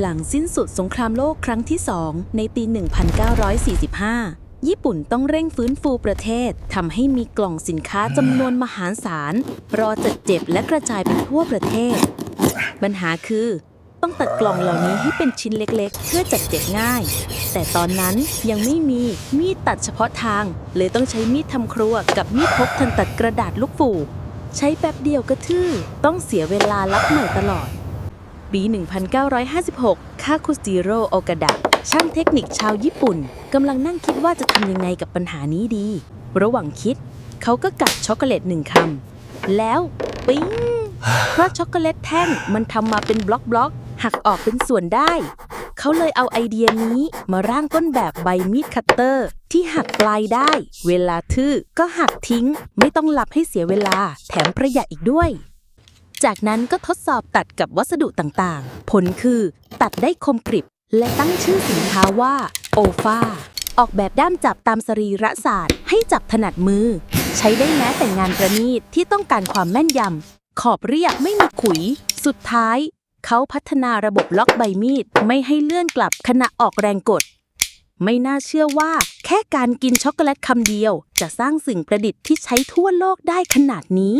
หลังสิ้นสุดสงครามโลกครั้งที่สองในปี 1945 ญี่ปุ่นต้องเร่งฟื้นฟูประเทศทำให้มีกล่องสินค้าจำนวนมหาศาล รอจัดเจ็บและกระจายไปทั่วประเทศ ปัญหาคือ ต้องตัดกล่องเหล่านี้ให้เป็นชิ้นเล็กๆ เพื่อจัดเก็บง่าย แต่ตอนนั้นยังไม่มีมีดตัดเฉพาะทาง เลยต้องใช้มีดทำครัวกับมีดพกทันตัดกระดาษลูกฟูใช้แป๊บเดียวก็ทื่อต้องเสียเวลารับใหม่ตลอด ปี 1956 คาคุจิโร่โอกาดะ ช่างเทคนิคชาวญี่ปุ่น กำลังนั่งคิดว่าจะทำยังไงกับปัญหานี้ดี ระหว่างคิด เขาก็กัดช็อกโกแลตหนึ่งคำ แล้ว ปิ๊งเพราะช็อกโกแลตแท่งมันทำมาเป็นบล็อกบล็อกๆหักออกเป็นส่วนได้ เขาเลยเอาไอเดียนี้มาร่างต้นแบบใบมีดคัตเตอร์ ที่หักปลายได้ เวลาทื่อก็หักทิ้ง ไม่ต้องหลับให้เสียเวลา แถมประหยัดอีกด้วย จากนั้นก็ทดสอบตัดกับวัสดุต่างๆ ผลคือ ตัดได้คมกริบ และตั้งชื่อสินค้าว่าโอฟาออกแบบด้ามจับตามสรีระศาสตร์ ให้จับถนัดมือ ใช้ได้แม้แต่งานประณีตที่ต้องการความแม่นยำ ขอบเรียบไม่มีขุย สุดท้าย เขาพัฒนาระบบล็อกใบมีด ไม่ให้เลื่อนกลับขณะออกแรงกด ไม่น่าเชื่อว่า แค่การกินช็อกโกแลตคำเดียว จะสร้างสิ่งประดิษฐ์ที่ใช้ทั่วโลกได้ขนาดนี้